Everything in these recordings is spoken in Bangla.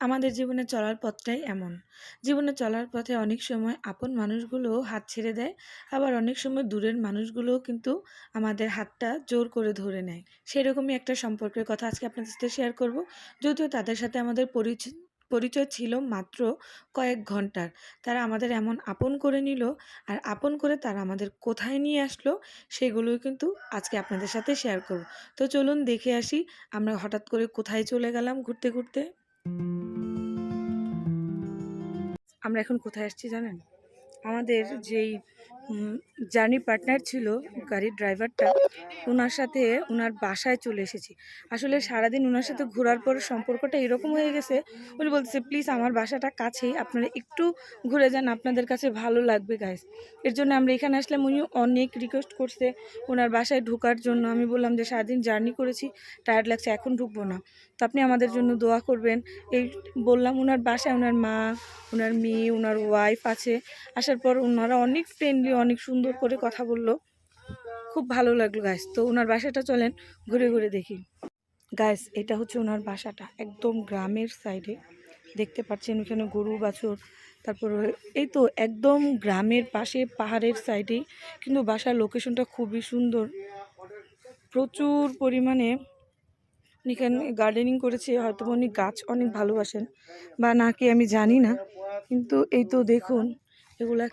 আমাদের জীবনে চলার পথটাই এমন। জীবনে চলার পথে অনেক সময় আপন মানুষগুলোও হাত ছেড়ে দেয়, আবার অনেক সময় দূরের মানুষগুলোও কিন্তু আমাদের হাতটা জোর করে ধরে নেয়। সেরকমই একটা সম্পর্কের কথা আজকে আপনাদের সাথে শেয়ার করব। যদিও তাদের সাথে আমাদের পরিচয় পরিচয় ছিল মাত্র কয়েক ঘণ্টার। তারা আমাদের এমন আপন করে নিল, আর আপন করে তারা আমাদের কোথায় নিয়ে আসলো সেগুলোই কিন্তু আজকে আপনাদের সাথে শেয়ার করব। তো চলুন দেখে আসি আমরা হঠাৎ করে কোথায় চলে গেলাম ঘুরতে ঘুরতে। আমরা এখন কোথায় আসছি জানেন? আমাদের যেই জার্নি পার্টনার ছিল গাড়ির ড্রাইভারটা ওনার সাথে ওনার বাসায় চলে এসেছি। আসলে সারাদিন ওনার সাথে ঘোরার পর সম্পর্কটা এরকম হয়ে গেছে, উনি বলতেছে, প্লিজ আমার বাসাটা কাছেই, আপনারা একটু ঘুরে যান, আপনাদের কাছে ভালো লাগবে গাইস এর জন্য আমরা এখানে আসলাম, উনি অনেক রিকোয়েস্ট করছে ওনার বাসায় ঢোকার জন্য। আমি বললাম যে, সারাদিন জার্নি করেছি টায়ার্ড লাগছে, এখন ঢুকবো না। তো আপনি আমাদের জন্য দোয়া করবেন। এই বললাম ওনার বাসায় ওনার মা ওনার মেয়ে ওনার ওয়াইফ আছে। আসার পর ওনারা অনেক ফ্রেন্ডলি অনেক সুন্দর করে কথা বলল। খুব ভালো লাগল গাইস তো ওনার বাসাটা চলেন, ঘুরে ঘুরে দেখি। গাইস এটা হচ্ছে ওনার বাসাটা, একদম গ্রামের সাইডে দেখতে পাচ্ছেন, ওখানে গরু, বাছুর, তারপর এই তো একদম গ্রামের পাশে, পাহাড়ের সাইডেই কিন্তু বাসার লোকেশনটা খুবই সুন্দর। প্রচুর পরিমাণে এখানে গার্ডেনিং করেছে, হয়তো উনি গাছ অনেক ভালোবাসেন, বা নাকি আমি জানি না। কিন্তু এই তো দেখুন, এগুলা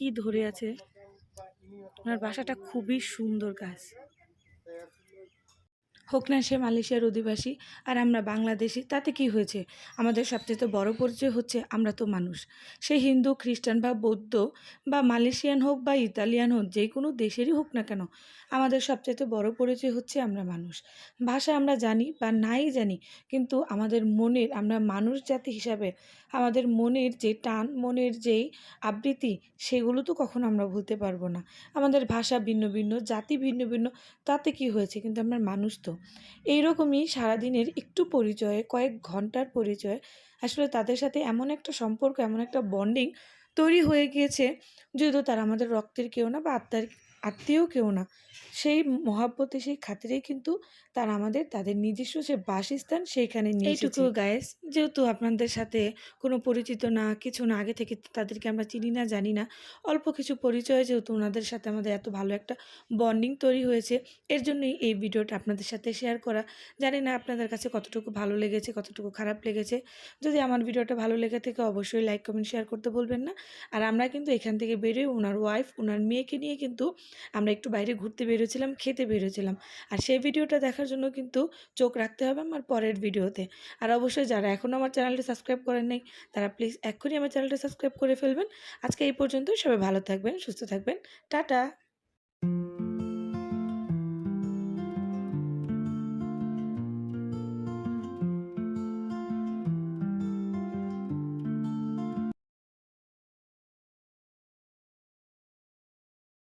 কি ধরে আছে? ওনার বাসাটা খুবই সুন্দর গাছ। হোক না সে মালয়েশিয়ার অধিবাসী আর আমরা বাংলাদেশি, তাতে কি হয়েছে? আমাদের সবচেয়ে বড় পরিচয় হচ্ছে আমরা তো মানুষ। সে হিন্দু, খ্রিস্টান বা বৌদ্ধ বা মালয়েশিয়ান হোক বা ইতালিয়ান হোক, যে কোনো দেশেরই হোক না কেন, আমাদের সবচেয়ে বড় পরিচয় হচ্ছে আমরা মানুষ। ভাষা আমরা জানি বা নাই জানি, কিন্তু আমাদের মনের, আমরা মানুষ জাতি হিসাবে আমাদের মনের যে টান, মনের যেই আবৃত্তি, সেগুলো তো কখনো আমরা ভুলতে পারব না। আমাদের ভাষা ভিন্ন ভিন্ন, জাতি ভিন্ন ভিন্ন, তাতে কি হয়েছে? কিন্তু আমরা মানুষ তো। এইরকমই সারাদিনের একটু পরিচয়ে, কয়েক ঘণ্টার পরিচয় আসলে তাদের সাথে এমন একটা সম্পর্ক, এমন একটা বন্ডিং তৈরি হয়ে গিয়েছে, যদিও তারা আমাদের রক্তের কেউ না বা আত্মার আত্মীয় কেউ না। সেই মহাব্বতে সেই খাতিরেই কিন্তু তারা আমাদের তাদের নিজস্ব যে বাসস্থান সেইখানে নিয়ে এইটুকু গায়েস যেহেতু আপনাদের সাথে কোনো পরিচিত না কিছু না আগে থেকে তাদেরকে আমরা চিনি না জানি না অল্প কিছু পরিচয় যেহেতু ওনাদের সাথে আমাদের এত ভালো একটা বন্ডিং তৈরি হয়েছে এর জন্যই এই ভিডিওটা আপনাদের সাথে শেয়ার করা। জানি না আপনাদের কাছে কতটুকু ভালো লেগেছে কতটুকু খারাপ লেগেছে। যদি আমার ভিডিওটা ভালো লেগে থেকে অবশ্যই লাইক কমেন্ট শেয়ার করতে বলবেন না। আর আমরা কিন্তু এখান থেকে বেরিয়ে ওনার ওয়াইফ ওনার মেয়েকে নিয়ে কিন্তু আমরা একটু বাইরে ঘুরতে বেরোছিলাম খেতে বেরোছিলাম আর সেই ভিডিওটা দেখার জন্য কিন্তু চোখ রাখতে হবে আমার পরের ভিডিওতে। আর অবশ্যই যারা এখনও আমার চ্যানেলটি সাবস্ক্রাইব করেন নাই, তারা প্লিজ এক্ষুনি আমার চ্যানেলটা সাবস্ক্রাইব করে ফেলবেন। আজকে এই পর্যন্ত সবাই ভালো থাকবেন, সুস্থ থাকবেন। টাটা!